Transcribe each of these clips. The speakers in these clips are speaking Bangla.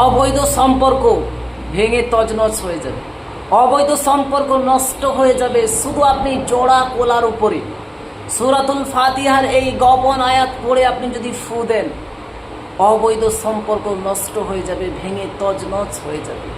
অবৈধ সম্পর্ক ভেঙে তজনজ হয়ে যাবে। অবৈধ সম্পর্ক নষ্ট হয়ে যাবে শুধু আপনি জোড়া কোলার উপরে। সুরাতুল ফাতিহার এই গপন আয়াত পড়ে আপনি যদি ফু দেন, অবৈধ সম্পর্ক নষ্ট হয়ে যাবে, ভেঙে তজনজ হয়ে যাবে।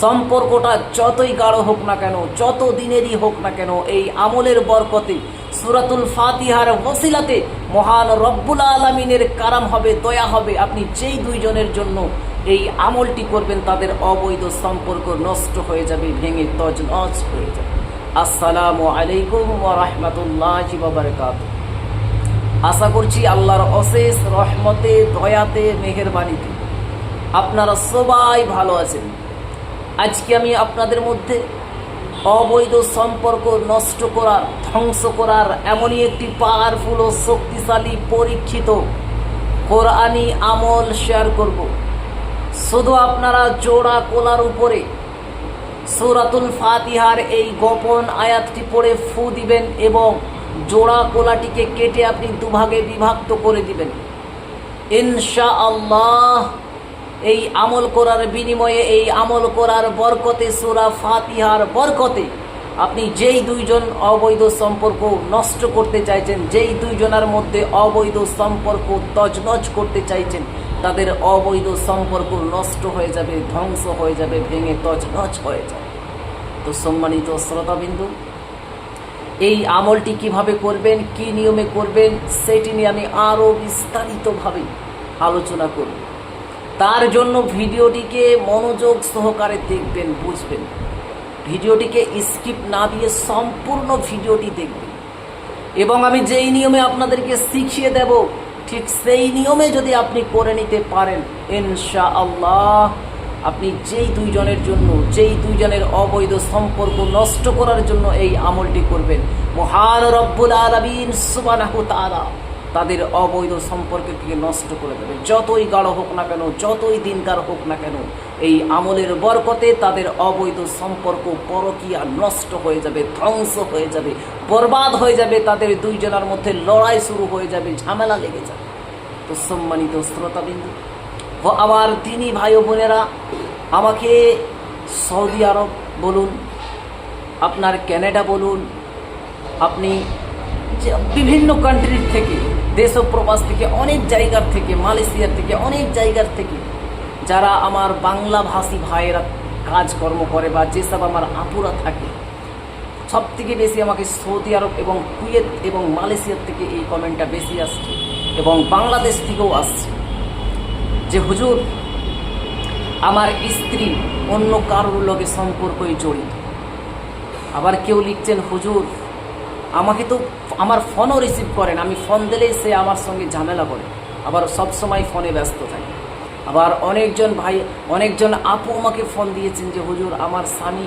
সম্পর্কটা যতই গাঢ় হোক না কেন, যত দিনেরই হোক না কেন, এই আমলের বরকতে সুরাতুল ফাতিহার ওসিলাতে মহান রব্বুল আলমিনের কারাম হবে, দয়া হবে, আপনি যেই দুইজনের জন্য এই আমলটি করবেন, তাদের অবৈধ সম্পর্ক নষ্ট হয়ে যাবে, ভেঙে তজনজ হয়ে যাবে। আসসালামু আলাইকুম ওয়া রাহমাতুল্লাহি ওয়া বারাকাতুহু। আশা করছি আল্লাহর অশেষ রহমতে, দয়াতে, মেহেরবানিতে আপনারা সবাই ভালো আছেন। আজকে আমি আপনাদের মধ্যে অবৈধ সম্পর্ক নষ্ট করার, ধ্বংস করার এমনই একটি পাওয়ারফুল ও শক্তিশালী পরীক্ষিত কোরআনি আমল শেয়ার করব। শুধু আপনারা জোড়া কোলার উপরে সুরাতুল ফাতিহার এই গোপন আয়াতটি পড়ে ফু দিবেন এবং জোড়া কোলাটিকে কেটে আপনি দুভাগে বিভক্ত করে দিবেন। ইনশা আল্লাহ এই আমল করার বিনিময়ে, এই আমল করার বরকতে, সুরা ফাতিহার বরকতে আপনি যেই দুইজন অবৈধ সম্পর্ক নষ্ট করতে চাইছেন, যেই দুইজনের মধ্যে অবৈধ সম্পর্ক তজনজ করতে চাইছেন তাদের অবৈধ সম্পর্ক নষ্ট হয়ে যাবে, ধ্বংস হয়ে যাবে, ভেঙে তজনজ হয়ে যাবে। তো সম্মানিত শ্রোতাবিন্দু, এই আমলটি কীভাবে করবেন, কি নিয়মে করবেন, সেটি নিয়ে আমি আরও বিস্তারিতভাবে আলোচনা করব। তার জন্য ভিডিওটিকে মনোযোগ সহকারে দেখবেন, বুঝবেন। ভিডিওটিকে স্কিপ না দিয়ে সম্পূর্ণ ভিডিওটি দেখবেন। এবং আমি যেই নিয়মে আপনাদেরকে শিখিয়ে দেব ঠিক সেই নিয়মে যদি আপনি করে নিতে পারেন ইনশা আল্লাহ আপনি যেই দুইজনের জন্য, যেই দুইজনের অবৈধ সম্পর্ক নষ্ট করার জন্য এই আমলটি করবেন। মহান রব্বুল আলমিন সুবানাহ তাআলা তাদের অবৈধ সম্পর্ককে নষ্ট করে দেবে। যতই গাঢ় হোক না কেন, যতই দিনকার হোক না কেন, এই আমলের বরকতে তাদের অবৈধ সম্পর্ক পরকিয়া নষ্ট হয়ে যাবে, ধ্বংস হয়ে যাবে, বরবাদ হয়ে যাবে, তাদের দুইজনের মধ্যে লড়াই শুরু হয়ে যাবে, ঝামেলা লেগে যাবে। তো সম্মানিত শ্রোতাবিন্দু, ও আমার তিনি ভাই বোনেরা, আমাকে সৌদি আরব বলুন, আপনার ক্যানাডা বলুন, আপনি বিভিন্ন কান্ট্রির থেকে দেশ ও প্রবাস থেকে অনেক জায়গার থেকে, মালয়েশিয়ার থেকে অনেক জায়গার থেকে যারা আমার বাংলা ভাষী ভাইয়েরা কাজকর্ম করে বা যেসব আমার আপুরা থাকে সব থেকে বেশি আমাকে সৌদি আরব এবং কুয়েত এবং মালয়েশিয়ার থেকে এই কমেন্টটা বেশি আসছে এবং বাংলাদেশ থেকেও আসছে। যে হুজুর, আমার স্ত্রী অন্য কারোর লগে সম্পর্কই জড়িত। আবার কেউ লিখছেন, হুজুর, আমাকে তো আমার ফোনও রিসিভ করেন আমি ফোন দিলেই সে আমার সঙ্গে ঝামেলা করে। আবার সব সময় ফোনে ব্যস্ত থাকে। আবার অনেকজন ভাই, অনেকজন আপু আমাকে ফোন দিয়েছেন যে, হুজুর, আমার স্বামী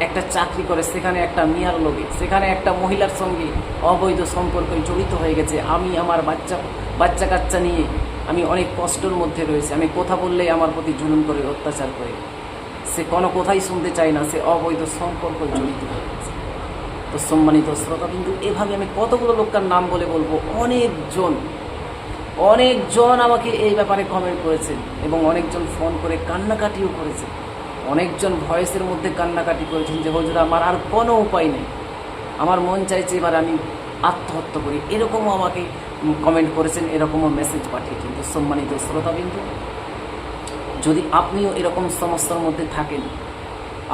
একটা চাকরি করে, সেখানে একটা মেয়ার লোকে সেখানে একটা মহিলার সঙ্গে অবৈধ সম্পর্কে জড়িত হয়ে গেছে। আমি আমার বাচ্চা বাচ্চা কাচ্চা নিয়ে আমি অনেক কষ্টের মধ্যে রয়েছে। আমি কথা বললেই আমার প্রতি জুলুম করে, অত্যাচার করে। সে কোনো কথাই শুনতে চায় না। সে অবৈধ সম্পর্ক জড়িত হয়ে গেছে। তো সম্মানিত শ্রোতা কিন্তু এভাবে আমি কতগুলো লোকটার নাম বলে বলব? অনেকজন অনেকজন আমাকে এই ব্যাপারে কমেন্ট করেছেন এবং অনেকজন ফোন করে কান্নাকাটিও করেছে অনেকজন ভয়েসের মধ্যে কান্নাকাটি করেছেন যে, হজুর, আমার আর কোনো উপায় নেই। আমার মন চাইছে এবার আমি আত্মহত্যা করি। এরকমও আমাকে কমেন্ট করেছেন, এরকমও মেসেজ পাঠিয়েছেন তো সম্মানিত শ্রোতাবিন্দু যদি আপনিও এরকম সমস্যার মধ্যে থাকেন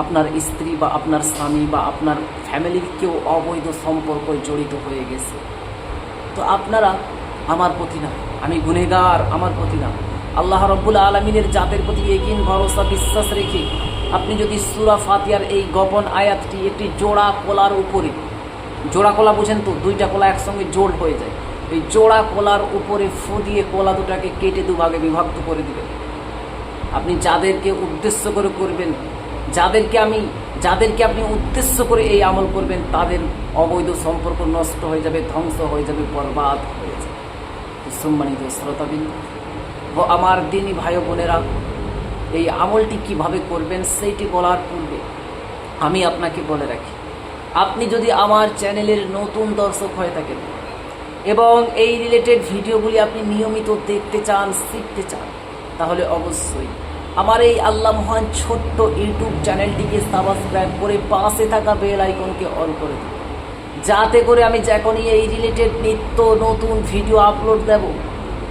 আপনার স্ত্রী বা আপনার স্বামী বা আপনার ফ্যামিলির কেউ অবৈধ সম্পর্ক জড়িত হয়ে গেছে। তো আপনারা আমার প্রতি না, আমি গুনেগার আমার প্রতি না, আল্লাহ রব্বুল আলমিনের জাতের প্রতি একিন ভরসা, বিশ্বাস রেখে আপনি যদি সুরা ফাতিয়ার এই গোপন আয়াতটি একটি জোড়া কলার উপরে, জোড়া কলা বুঝেন তো, দুইটা কলা একসঙ্গে জোড় হয়ে যায়, এই জোড়া কলার উপরে ফু দিয়ে কলা দুটাকে কেটে দুভাগে বিভক্ত করে দিবেন। আপনি যাদেরকে উদ্দেশ্য করে করবেন যাদেরকে আমি, যাদেরকে আপনি উদ্দেশ্য করে এই আমল করবেন, তাদের অবৈধ সম্পর্ক নষ্ট হয়ে যাবে, ধ্বংস হয়ে যাবে, বরবাদ হয়ে যাবে। সম্মানিত শ্রোতাবিন্দু ও আমার দিনী ভাই বোনেরা, এই আমলটি কীভাবে করবেন সেইটি বলার পূর্বে আমি আপনাকে বলে রাখি, আপনি যদি আমার চ্যানেলের নতুন দর্শক হয়ে থাকেন এবং এই রিলেটেড ভিডিওগুলি আপনি নিয়মিত দেখতে চান, শিখতে চান, তাহলে অবশ্যই আমার এই আল্লাহ মহান ছোট্ট ইউটিউব চ্যানেলটিকে সাবস্ক্রাইব করে পাশে থাকা বেল আইকনকে অন করে দিন। যাতে করে আমি যখনই এই রিলেটেড নিত্য নতুন ভিডিও আপলোড দেব,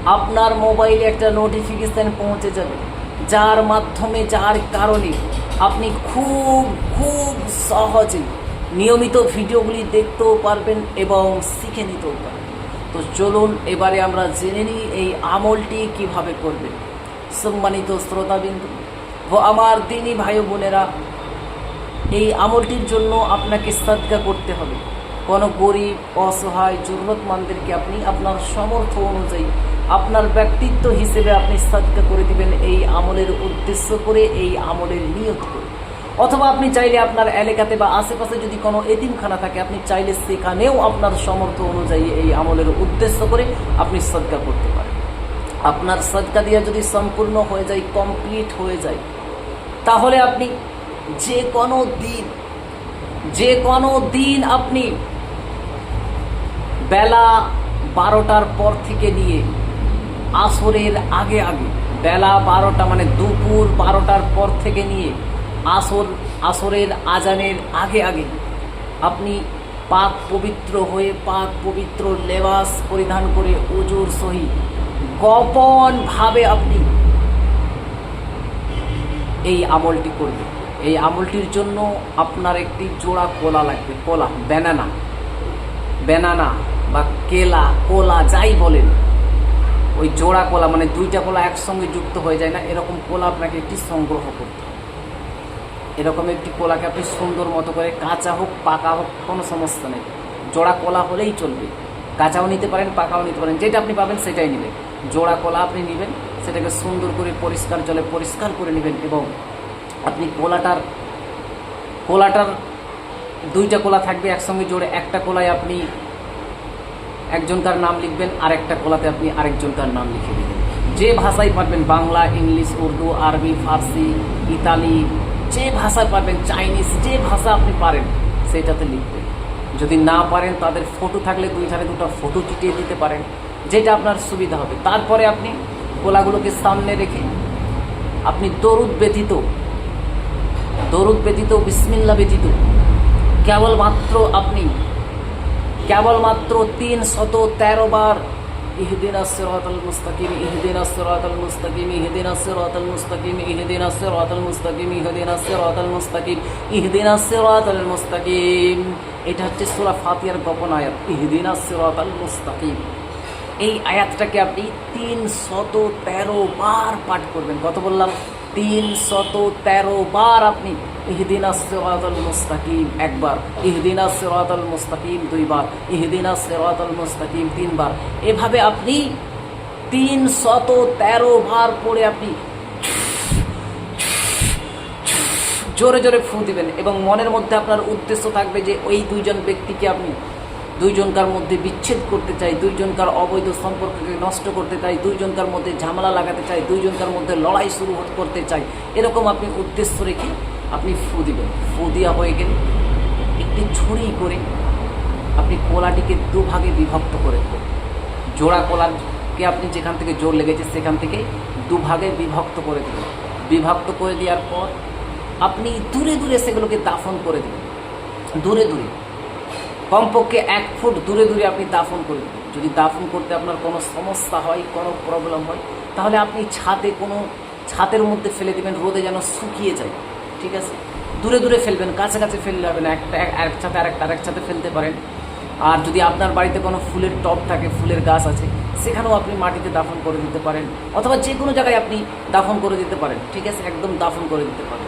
আপনার মোবাইলে একটা নোটিফিকেশান পৌঁছে যাবে। যার মাধ্যমে, যার কারণে আপনি খুব খুব সহজে নিয়মিত ভিডিওগুলি দেখতেও পারবেন এবং শিখে নিতেও পারবেন। তো চলুন, এবারে আমরা জেনে নিই এই আমলটি কীভাবে করবেন। সম্মানিত শ্রোতাবিন্দু ও আমার দিনী ভাই বোনেরা, এই আমলটির জন্য আপনাকে সাদকা করতে হবে। কোনো গরিব, অসহায় জরুরতমন্দেরকে আপনি আপনার সমর্থ অনুযায়ী, আপনার ব্যক্তিত্ব হিসেবে আপনি সাদকা করে দিবেন এই আমলের উদ্দেশ্য করে, এই আমলের নিয়ত করে। অথবা আপনি চাইলে আপনার এলাকাতে বা আশেপাশে যদি কোনো এতিমখানা থাকে, আপনি চাইলে সেখানেও আপনার সমর্থ অনুযায়ী এই আমলের উদ্দেশ্য করে আপনি সদকা করতে পারেন। আপনার সদকা দিয়ে যদি সম্পূর্ণ হয়ে যায় কমপ্লিট হয়ে যায়, তাহলে আপনি যে কোনো দিন, যে কোনো দিন আপনি বেলা বারোটার পর থেকে নিয়ে আসরের আগে আগে, বেলা বারোটা মানে দুপুর বারোটার পর থেকে নিয়ে আসর, আসরের আজানের আগে আগে আপনি পাক পবিত্র হয়ে, পাক পবিত্র লেবাস পরিধান করে উজুর সহিত গোপনভাবে আপনি এই আমলটি করবেন। এই আমলটির জন্য আপনার একটি জোড়া কোলা লাগবে, কোলা, ব্যানানা। ব্যানানা বা কেলা, কোলা যাই বলেন, ওই জোড়া কোলা মানে দুইটা কোলা একসঙ্গে যুক্ত হয়ে যায় না, এরকম কোলা আপনাকে একটি সংগ্রহ করতে। এরকম একটি কোলাকে আপনি সুন্দর মতো করে কাঁচা হোক, পাকা হোক, কোনো সমস্যা নেই। জোড়া কোলা হলেই চলবে। কাঁচাও নিতে পারেন, পাকাও নিতে পারেন, যেটা আপনি পাবেন সেটাই নেবেন। জোড়া কলা আপনি নেবেন, সেটাকে সুন্দর করে পরিষ্কার জলে পরিষ্কার করে নেবেন এবং আপনি কোলাটার কোলাটার দুইটা কোলা থাকবে একসঙ্গে জোড়ে, একটা কোলায় আপনি একজনকার নাম লিখবেন আর একটা কোলাতে আপনি আরেকজনকার নাম লিখে দেবেন। যে ভাষায় পারবেন বাংলা, ইংলিশ, উর্দু, আরবি, ফার্সি, ইতালি, যে ভাষায় পারবেন চাইনিজ, যে ভাষা আপনি পারেন, সেটাতে লিখবেন। যদি না পারেন, তাদের ফটো থাকলে দুই ধারে দুটো ফটো চিটিয়ে দিতে পারেন, যেটা আপনার সুবিধা হবে। তারপরে আপনি গোলাগুলোকে সামনে রেখে আপনি দরুদ ব্যতীত দরুদ ব্যতীত, বিসমিল্লা ব্যতীত, কেবলমাত্র আপনি, কেবলমাত্র তিন শত তেরো বার ইহদিন আসরাতাল মুস্তাকিম ইহদিন আসরাতাল মুস্তাকিম ইহদিন আসরাতাল মুস্তাকিম ইহদিন আসরাতাল মুস্তাকিম ইহদিন আসরাতাল মুস্তাকিম ইহদিন আসরাতাল মুস্তাকিম এটা হচ্ছে সূরা ফাতিহার গোপন আয়াত। ইহদিন আসরাতাল মুস্তাকিম এই আয়াতটাকে আপনি তিন শত তেরো বার পাঠ করবেন। কত বললাম? তিন শত তেরো বার আপনি ইহদিনা সিরাতাল মুস্তাকিম, একবার। ইহদিনা সিরাতাল মুস্তাকিম, দুইবার। ইহদিনা সিরাতাল মুস্তাকিম, তিনবার। এভাবে আপনি তিন শত তেরো বার পড়ে আপনি জোরে জোরে ফু দিবেন এবং মনের মধ্যে আপনার উদ্দেশ্য থাকবে যে ওই দুইজন ব্যক্তিকে আপনি দুইজনকার মধ্যে বিচ্ছেদ করতে চাই, দুইজনকার অবৈধ সম্পর্ককে নষ্ট করতে চাই, দুইজনকার মধ্যে ঝামেলা লাগাতে চাই, দুইজনকার মধ্যে লড়াই শুরু করতে চাই, এরকম আপনি উদ্দেশ্য রেখে আপনি ফু দিবেন। ফু দেওয়া হয়ে গেলে একটি ছুরি করে আপনি কলাটিকে দুভাগে বিভক্ত করে দেবেন। জোড়া কলাকে আপনি যেখান থেকে জোর লেগেছে সেখান থেকে দুভাগে বিভক্ত করে দেবেন। বিভক্ত করে দেওয়ার পর আপনি দূরে দূরে সেগুলোকে দাফন করে দেবেন। দূরে দূরে। কমপক্ষে এক ফুট দূরে দূরে আপনি দাফন করে দেবেন। যদি দাফন করতে আপনার কোনো সমস্যা হয়, কোনো প্রবলেম হয়, তাহলে আপনি ছাদে কোনো, ছাদের মধ্যে ফেলে দেবেন, রোদে যেন শুকিয়ে যায়। ঠিক আছে? দূরে দূরে ফেলবেন, কাছাকাছি ফেললে হবে না, একটা এক- এক ছাতে আরেকটা, আরেক ছাতে ফেলতে পারেন। আর যদি আপনার বাড়িতে কোনো ফুলের টব থাকে, ফুলের গাছ আছে, সেখানেও আপনি মাটিতে দাফন করে দিতে পারেন, অথবা যে কোনো জায়গায় আপনি দাফন করে দিতে পারেন, ঠিক আছে? একদম দাফন করে দিতে পারেন।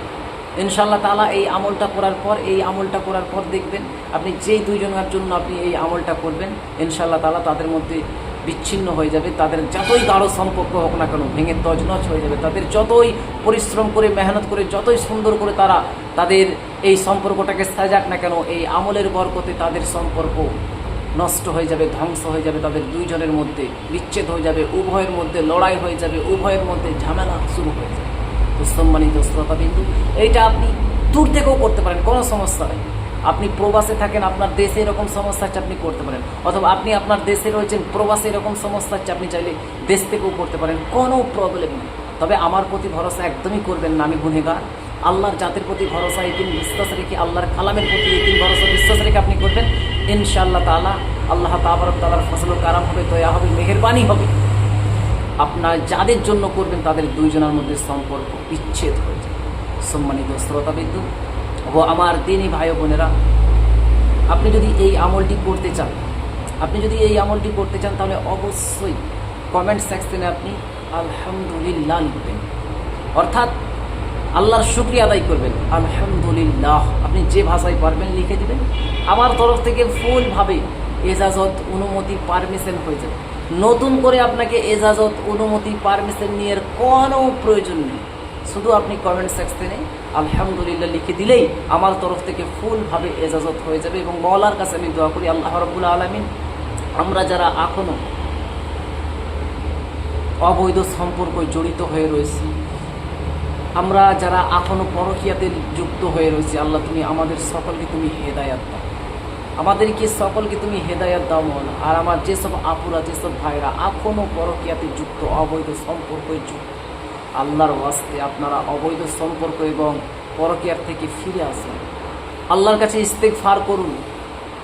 ইনশাল্লাহ তালা এই আমলটা করার পর, এই আমলটা করার পর দেখবেন, আপনি যেই দুইজনের জন্য আপনি এই আমলটা করবেন ইনশাল্লাহ তালা তাদের মধ্যে বিচ্ছিন্ন হয়ে যাবে, তাদের যতই গাঢ় সম্পর্ক হোক না কেন ভেঙে তজনজ হয়ে যাবে। তাদের যতই পরিশ্রম করে, মেহনত করে, যতই সুন্দর করে তারা তাদের এই সম্পর্কটাকে সাজাক না কেন, এই আমলের বরকতে তাদের সম্পর্ক নষ্ট হয়ে যাবে, ধ্বংস হয়ে যাবে তাদের দুইজনের মধ্যে, বিচ্ছেদ হয়ে যাবে, উভয়ের মধ্যে লড়াই হয়ে যাবে, উভয়ের মধ্যে ঝামেলা শুরু হয়ে যাবে। তো সম্মানিত শ্রোতাবিন্দু, এইটা আপনি দূর থেকেও করতে পারেন, কোনো সমস্যা নেই। আপনি প্রবাসে থাকেন, আপনার দেশে এরকম সমস্যা হচ্ছে আপনি করতে পারেন। অথবা আপনি আপনার দেশে রয়েছেন, প্রবাসে এরকম সমস্যা হচ্ছে আপনি চাইলে দেশ থেকেও করতে পারেন। কোনো প্রবলেম নেই। তবে আমার প্রতি ভরসা একদমই করবেন না, আমি গুনেগার আল্লাহর জাতের প্রতি ভরসা একিন বিশ্বাস রেখে, আল্লাহর কালামের প্রতি একিন ভরসা, বিশ্বাস রেখে আপনি করবেন। ইনশাআল্লাহ তাআলা, আল্লাহ তাবারক তাআলার ফসল কারাম হবে, দয়া হবে, মেহেরবানি হবে। আপনার যাদের জন্য করবেন, তাদের দুইজনের মধ্যে সম্পর্ক বিচ্ছেদ হয়ে যাবে সম্মানিত শ্রোতাবিন্দু ও আমার দিনই ভাই বোনেরা, আপনি যদি এই আমলটি করতে চান, আপনি যদি এই আমলটি করতে চান, তাহলে অবশ্যই কমেন্ট সেকশনে আপনি আলহামদুলিল্লাহ লিখবেন। অর্থাৎ আল্লাহর শুক্রিয়া আদায় করবেন। আলহামদুলিল্লাহ, আপনি যে ভাষায় পারবেন লিখে দিবেন। আমার তরফ থেকে ফুলভাবে এজাজত অনুমতি পারমিশন হয়ে যাবে নতুন করে আপনাকে এজাজত অনুমতি পারমিশন নিয়ে কোনো প্রয়োজন নেই। শুধু আপনি কমেন্ট সেকশনে আলহামদুলিল্লাহ লিখে দিলেই আমার তরফ থেকে ফুলভাবে এজাজত হয়ে যাবে এবং মলার কাছে আমি দোয়া করি, আল্লাহ রব্বুল আলমিন আমরা যারা এখনও অবৈধ সম্পর্ক জড়িত হয়ে রয়েছি, আমরা যারা এখনও পরকীয়াতে যুক্ত হয়ে রয়েছি, আল্লাহ তুমি আমাদের সকলকে তুমি হেদায়াত দাও। আমাদেরকে সকলকে তুমি হেদায়াত দাও মৌলা আর আমার যেসব আপুরা, যেসব ভাইরা এখনও পরকীয়াতে যুক্ত, অবৈধ সম্পর্কে যুক্ত আল্লাহর ওয়াস্তে আপনারা অবৈধ সম্পর্ক এবং পরকিয়ার থেকে ফিরে আসুন। আল্লাহর কাছে ইস্তেক ফার করুন,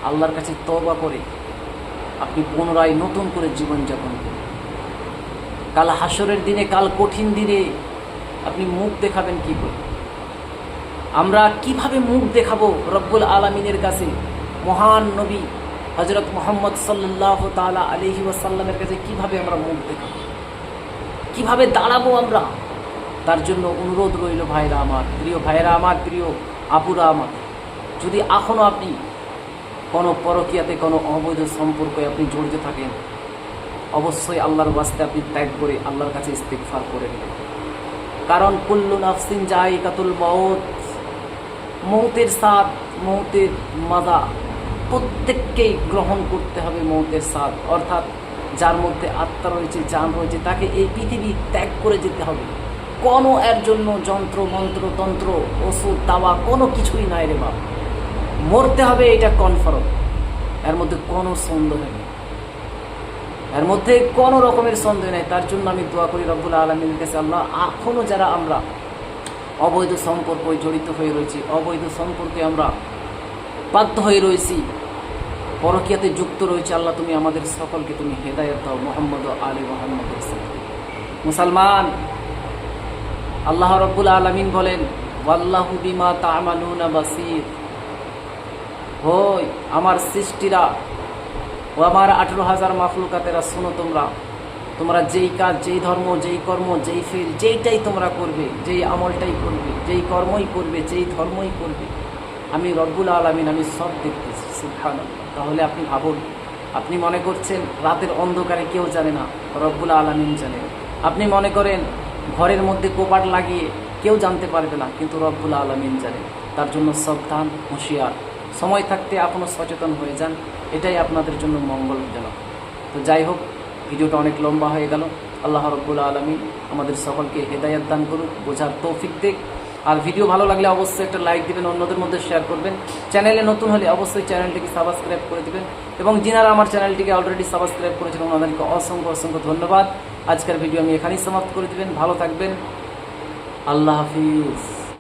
আল্লাহর কাছে তবা করে আপনি পুনরায় নতুন করে জীবনযাপন করুন। কাল হাসরের দিনে, কাল কঠিন দিনে আপনি মুখ দেখাবেন কি করে? আমরা কীভাবে মুখ দেখাবো রব্বুল আলমিনের কাছে? মহান নবী হজরত মোহাম্মদ সাল্লাহ তালা আলহি ওয়াসাল্লামের কাছে কীভাবে আমরা মুখ দেখাবো? কীভাবে দাঁড়াবো আমরা? তার জন্য অনুরোধ রইল ভাইরা আমার। প্রিয় ভাইরা আমার, প্রিয় আপুরা আমার। যদি এখনও আপনি কোনো পরকীয়াতে, কোনো অবৈধ সম্পর্কে আপনি জড়িত থাকেন, অবশ্যই আল্লাহর বাস্তে আপনি ত্যাগ করে আল্লাহর কাছে ইস্তেকফার করে নেবেন। কারণ কুল্লু নাফসিন কাতুল মৌত মৌতের স্বাদ, মৌতের মাদা প্রত্যেককেই গ্রহণ করতে হবে মৌতের স্বাদ। অর্থাৎ যার মধ্যে আত্মা রয়েছে, জান রয়েছে, তাকে এই পৃথিবী ত্যাগ করে যেতে হবে। কোনো এর জন্য যন্ত্র, মন্ত্র, তন্ত্র, ওষুধ দাওয়া কোনো কিছুই নাই রে বাবা মরতে হবে এটা কনফার্ম। এর মধ্যে কোনো সন্দেহ নেই। এর মধ্যে কোনো রকমের সন্দেহ নেই। তার জন্য আমি দোয়া করি রব্বুল আলমীর কাছে, আল্লাহ এখনও যারা আমরা অবৈধ সম্পর্ক জড়িত হয়ে রয়েছি, অবৈধ সম্পর্কে আমরা বাধ্য হয়ে রয়েছি পরকিয়াতে যুক্ত রয়েছে আল্লাহ, তুমি আমাদের সকলকে তুমি হেদায়ত দাও, মোহাম্মদ আলী মোহাম্মদ মুসলমান, আল্লাহ রব্বুল আলমিন বলেন, ওয়াল্লাহু বিমা তামালুনা বাসির। হই, আমার সৃষ্টিরা ও আমার আঠেরো হাজার মাফলুকাতেরা শোনো তোমরা তোমরা যেই কাজ, যেই ধর্ম, যেই কর্ম, যেই ফিল, যেইটাই তোমরা করবে, যেই আমলটাই করবে, যেই কর্মই করবে, যেই ধর্মই করবে, আমি রব্বুল আলমিন, আমি সব দেখতেছি। সুফান তাহলে আপনি ভাবুন, আপনি মনে করছেন রাতের অন্ধকারে কেউ জানে না, রব্বুল আলমিন জানে। আপনি মনে করেন ঘরের মধ্যে কোপাট লাগিয়ে কেউ জানতে পারবে না, কিন্তু রব্বুল আলমিন জানে। তার জন্য সাবধান, হুঁশিয়ার। সময় থাকতে আপনার সচেতন হয়ে যান, এটাই আপনাদের জন্য মঙ্গলজনক। তো যাই হোক, ভিডিওটা অনেক লম্বা হয়ে গেল। আল্লাহ রব্বুল আলমী আমাদের সকলকে হেদায়ত দান করুক, বোঝার তৌফিক দিক। আর ভিডিও ভালো লাগলে অবশ্যই একটা লাইক দিবেন, অন্যদের মধ্যে শেয়ার করবেন। চ্যানেলে নতুন হলে অবশ্যই চ্যানেলটিকে সাবস্ক্রাইব করে দিবেন। এবং যিনারা আমার চ্যানেলটিকে অলরেডি সাবস্ক্রাইব করেছেন, ওনাদেরকে অসংখ্য অসংখ্য ধন্যবাদ। আজকের ভিডিও আমি এখানেই সমাপ্ত করে দিবেন। ভালো থাকবেন। আল্লাহ হাফিজ।